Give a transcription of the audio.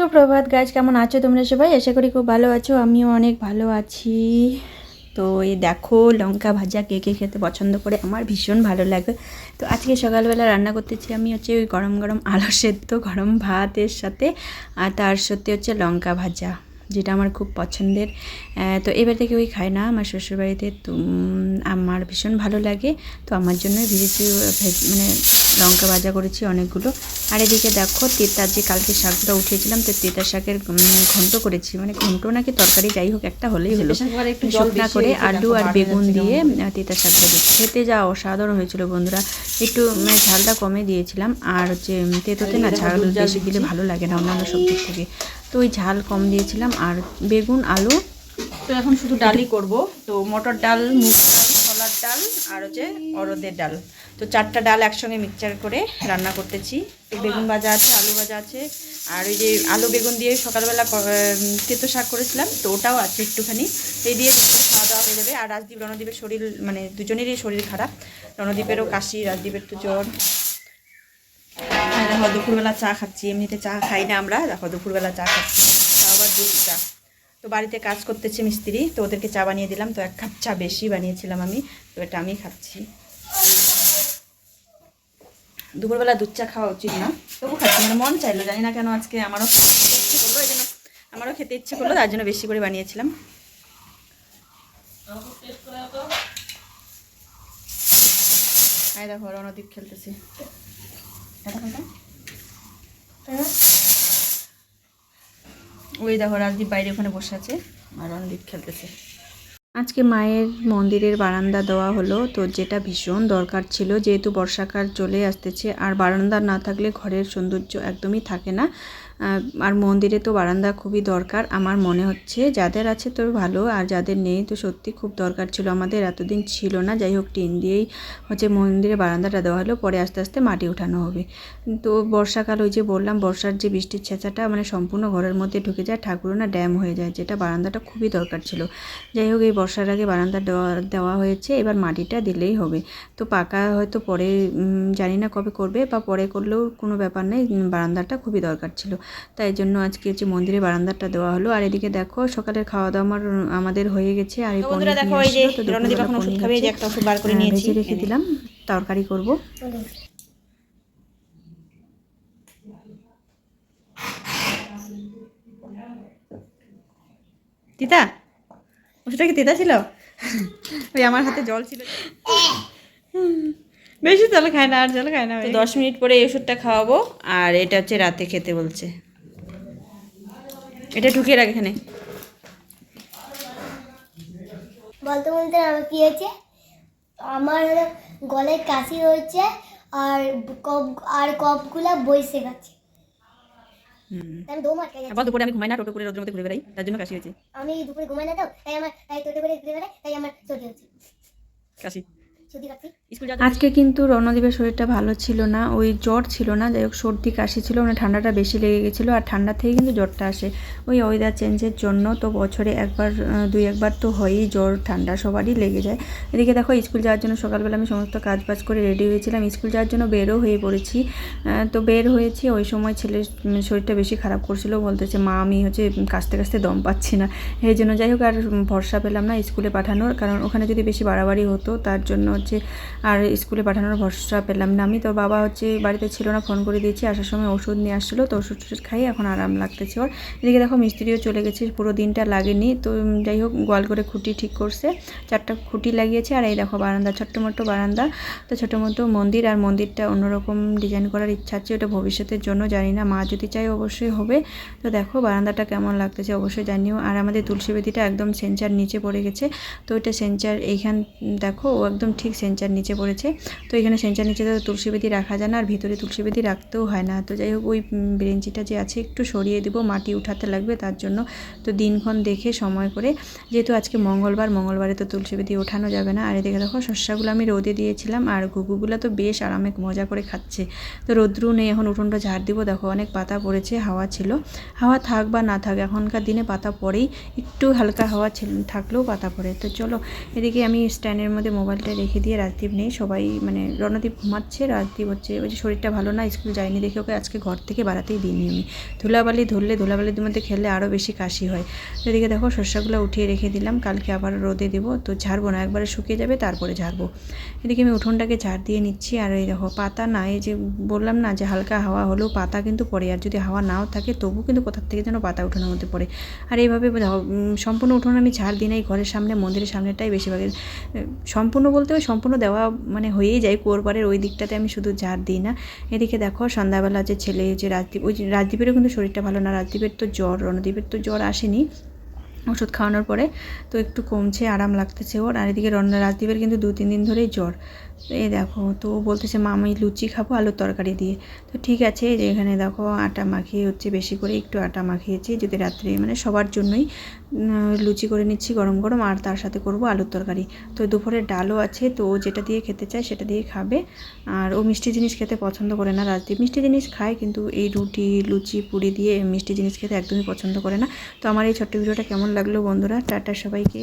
সুপ্রভাত গাছ কেমন আছো তোমরা সবাই? আশা করি খুব ভালো আছো, আমিও অনেক ভালো আছি। তো এই দেখো, লঙ্কা ভাজা কে কে খেতে পছন্দ করে, আমার ভীষণ ভালো লাগে। তো আজকে সকালবেলা রান্না করতেছি আমি হচ্ছে ওই গরম গরম আলু সেদ্ধ, গরম ভাতের সাথে, আর তার সাথে হচ্ছে লঙ্কা ভাজা। যেটা আমার খুব পছন্দের। তো এবার থেকে ওই খায় না। আমার শ্বশুরবাড়িতে তো আমার ভীষণ ভালো লাগে। তো আমার জন্যই ভেজেছি মানে লঙ্কা ভাজা করেছি অনেকগুলো। আর এদিকে দেখো তেতার যে কালকে শাকটা উঠিয়েছিলাম তো তেতার শাকের ঘন্ট করেছি। মানে ঘন্ট নাকি তরকারি যাই হোক একটা হলেই হলো। একটু শুকনা করে আলু আর বেগুন দিয়ে তেতার শাকটা দিচ্ছি। খেতে যা অসাধারণ হয়েছিল বন্ধুরা। একটু মানে ঝালটা কমে দিয়েছিলাম। আর হচ্ছে তেতোতে না ঝাল বেশি দিলে ভালো লাগে না অন্যান্য সবজির থেকে। তো ওই ঝাল কম দিয়েছিলাম আর বেগুন, আলু। তো এখন শুধু ডালই করব। তো মটর ডাল, মুগ ডাল, ছোলার ডাল আর হচ্ছে অরদের ডাল। তো চারটা ডাল একসঙ্গে মিক্সচার করে রান্না করতেছি। বেগুন ভাজা আছে, আলু ভাজা আছে। আর ওই যে আলু বেগুন দিয়ে সকালবেলা তেতো শাক করেছিলাম, তো ওটাও আছে একটুখানি। এই দিয়ে খাওয়া দাওয়া হয়ে যাবে। আর রাজদীপ, রণদীপের শরীর মানে দুজনেরই শরীর খারাপ। রণদীপেরও কাশি, রাজদীপের তো জ্বর দেখো, দুপুরবেলা চা খাচ্ছি। এমনিতে চা খাই না আমরা। দেখো, দুপুরবেলা চা খাচ্ছি। তাও আবার দুধ চা। তো বাড়িতে কাজ করতেছে মিস্ত্রি, তো ওদেরকে চা বানিয়ে দিলাম। তো এক কাপ চা বেশি বানিয়েছিলাম আমি, তো এটা আমি খাচ্ছি। দুপুরবেলা দুধ চা খাওয়া উচিত না। তবু খাচ্ছি মানে মন চাইলো, জানি না কেন আজকে আমারও ইচ্ছে করল, এই জন্য আমারও খেতে ইচ্ছে করল, তার জন্য বেশি করে বানিয়েছিলাম। দেখো, রণদীপ খেলতেছে? ওই দেখো রাজদীপ বাইরে ওখানে বসে আছে। আর রণদীপ খেলতেছে। আজকে মায়ের মন্দিরের বারান্দা দেওয়া হলো তো যেটা ভীষণ দরকার ছিল যেহেতু বর্ষাকাল চলে আসতেছে আর বারান্দা না থাকলে ঘরের সৌন্দর্য একদমই থাকে না। আর মন্দিরে তো বারান্দা খুবই দরকার। আমার মনে হচ্ছে যাদের আছে তো ভালো, আর যাদের নেই তো সত্যি খুব দরকার ছিল। আমাদের এতদিন ছিল না, যাই হোক টিন দিয়েই হচ্ছে মন্দিরে বারান্দাটা দেওয়া হলো, পরে আস্তে আস্তে মাটি উঠানো হবে। তো বর্ষাকাল ওই যে বললাম, বর্ষার যে বৃষ্টির ছেঁচাটা মানে সম্পূর্ণ ঘরের মধ্যে ঢুকে যায়, ঠাকুরনা ড্যাম হয়ে যায়, যেটা বারান্দাটা খুবই দরকার ছিল। যাই হোক, এই বর্ষার আগে বারান্দা দেওয়া দেওয়া হয়েছে, এবার মাটিটা দিলেই হবে। তো পাকা হয়তো পরে জানি না কবে করবে, বা পরে করলেও কোনো ব্যাপার নেই বারান্দাটা খুবই দরকার ছিল। তাই জন্য আজকে হচ্ছে মন্দিরে বারান্দাটা দেওয়া হলো। আর এদিকে দেখো সকালের খাওয়া দাওয়া আমার আমাদের হয়ে গেছে। আর এই পনির নিয়ে আসলো, তো দুপুরবেলা পনির হচ্ছে। হ্যাঁ, নিয়েছি। ভেজে রেখে দিলাম। তরকারি করব। তিতা? ওষুধটা কি তিতা ছিল? ওই আমার হাতে জল ছিল। বেশি জল খায় না আর জল খায় না তো দশ মিনিট পরে এই ওষুধটা খাওয়াবো আর এটা হচ্ছে রাতে খেতে বলছে। এটা ঢুকিয়ে রাখ এখানে। বলতে বলতে আমার কি হয়েছে? আমার গলায় কাশি হয়েছে আর কপ আর কপগুলা বইসে গেছে। আমি যাচ্ছে আবার দুপুরে আমি ঘুমাই না টোটো করে মধ্যে ঘুরে বেড়াই তার জন্য কাশি হয়েছে। আমি দুপুরে ঘুমাই না তো তাই আমার তাই টোটো করে ঘুরে বেড়াই তাই আমার সর্দি হচ্ছে। কাশি। সর্দি কাশি? আজকে কিন্তু রণদীপের শরীরটা ভালো ছিল না, ওই জ্বর ছিল না, যাই হোক সর্দি কাশি ছিল মানে ঠান্ডাটা বেশি লেগে গেছিল, আর ঠান্ডা থেকে কিন্তু জ্বরটা আসে। ওই ওয়েদার চেঞ্জের জন্য তো বছরে একবার দুই একবার তো হয়ই জ্বর, ঠান্ডা সবারই লেগে যায়। এদিকে দেখো, স্কুল যাওয়ার জন্য সকালবেলা আমি সমস্ত কাজ বাজ করে রেডি হয়েছিলাম। স্কুল যাওয়ার জন্য বেরও হয়ে পড়েছি। তো বের হয়েছি, ওই সময় ছেলের শরীরটা বেশি খারাপ করছিল, বলতেছে, মা, আমি হচ্ছে কাছতে কাছতে দম পাচ্ছি না। এই জন্য যাই হোক, আর ভরসা পেলাম না স্কুলে পাঠানোর, কারণ ওখানে যদি বেশি বাড়াবাড়ি হতো, তার জন্য হচ্ছে আর স্কুলে পাঠানোর ভরসা পেলাম না। আমি তো বাবা হচ্ছে বাড়িতে ছিল না, ফোন করে দিয়েছি, আসার সময় ওষুধ নিয়ে আসছিল, তো ওষুধ খাই এখন আরাম লাগতেছে ওর। এদিকে দেখো মিস্ত্রিও চলে গেছে, পুরো দিনটা লাগেনি। তো যাই হোক, গোয়াল করে খুঁটি ঠিক করছে। চারটা খুঁটি লাগিয়েছে, আর এই দেখো বারান্দা ছোট্ট মোটো বারান্দা। তো ছোটো মোটো মন্দির, আর মন্দিরটা অন্যরকম ডিজাইন করার ইচ্ছা আছে ওটা ভবিষ্যতের জন্য, জানি না, মা যদি চাই অবশ্যই হবে। তো দেখো বারান্দাটা কেমন লাগতেছে, অবশ্যই জানিও। আর আমাদের তুলসী বেদিটা একদম সেঞ্চার নিচে পড়ে গেছে, তো এটা সেঞ্চার এইখান, দেখো ও একদম ঠিক সেঞ্চার নিচে পড়েছে। তো এখানে সেঞ্চার নিচে তো তুলসী বেদি রাখা যায় না আর ভিতরে তুলসী বেদি রাখতেও হয় না। তো যাই হোক, ওই বেঞ্চিটা যে আছে একটু সরিয়ে দেবো, মাটি উঠাতে লাগবে তার জন্য। তো দিনক্ষণ দেখে সময় করে, যেহেতু আজকে মঙ্গলবার, মঙ্গলবারে তো তুলসী বেদি ওঠানো যাবে না। আর এদিকে দেখো, শস্যাগুলো আমি রোদে দিয়েছিলাম আর ঘুঘুগুলো তো বেশ আরামে মজা করে খাচ্ছে। তো রোদ্রু নেই, এখন উঠোনটা ঝাড় দিব। দেখো, অনেক পাতা পড়েছে, হাওয়া ছিল। হাওয়া থাক বা না থাক, এখনকার দিনে পাতা পড়েই একটু হালকা হাওয়া থাকলেও পাতা পড়ে। তো চলো, এদিকে আমি স্ট্যান্ডের মধ্যে মোবাইলটা রেখে দিয়ে রাজদীপ নেই, সবাই মানে রণদীপ ঘুমাচ্ছে, রাজদীপ হচ্ছে, ওই যে শরীরটা ভালো না, স্কুল যায়নি দেখে ওকে আজকে ঘর থেকে বাড়াতেই দিইনি আমি। ধুলাবালি ধরলে ধুলাবালির মধ্যে খেললে আরও বেশি কাশি হয়। এদিকে দেখো শস্যগুলো উঠিয়ে রেখে দিলাম, কালকে আবার রোদে দেবো, তো ঝাড়বো না, একবারে শুকিয়ে যাবে তারপরে ঝাড়বো। এদিকে আমি উঠোনটাকে ঝাড় দিয়ে নিচ্ছি, আর এই দেখো পাতা না, এই যে বললাম না যে হালকা হাওয়া হলেও পাতা কিন্তু পড়ে, আর যদি হাওয়া নাও থাকে তবু কিন্তু কোথার থেকে যেন পাতা উঠোনের মধ্যে পড়ে। আর এইভাবে সম্পূর্ণ উঠোন আমি ঝাড় দিই না, এই ঘরের সামনে, মন্দিরের সামনেটাই বেশিরভাগ। সম্পূর্ণ বলতে সম্পূর্ণ দেওয়া মানে হয়েই যায় কোরবারের ওই দিকটাতে আমি শুধু ঝাড় দিই না। এদিকে দেখো সন্ধ্যাবেলা যে ছেলে যে রাজদীপ, ওই রাজদীপেরও কিন্তু শরীরটা ভালো না, রাজদীপের তো জ্বর, রণদীপের তো জ্বর আসেনি। ওষুধ খাওয়ানোর পরে তো একটু কমছে, আরাম লাগতেছে ওর। আর এদিকে রন্না রাজদীপের কিন্তু দু তিন দিন ধরেই জ্বর। এই দেখো, তো ও বলতেছে, মা, আমি লুচি খাব, আলুর তরকারি দিয়ে। তো ঠিক আছে যে এখানে দেখো, আটা মাখিয়ে হচ্ছে বেশি করে একটু আটা মাখিয়েছি, যদি রাত্রে মানে সবার জন্যই লুচি করে নিচ্ছি গরম গরম, আর তার সাথে করব আলুর তরকারি। তো দুপুরের ডালও আছে, তো ও যেটা দিয়ে খেতে চায়, সেটা দিয়ে খাবে। আর ও মিষ্টি জিনিস খেতে পছন্দ করে না রাজদীপ। মিষ্টি জিনিস খায়, কিন্তু এই রুটি, লুচি, পুরি দিয়ে মিষ্টি জিনিস খেতে একদমই পছন্দ করে না। তো আমার এই ছোট্ট ভিডিওটা কেমন লাগল বন্ধুরা? টাটা সবাইকে।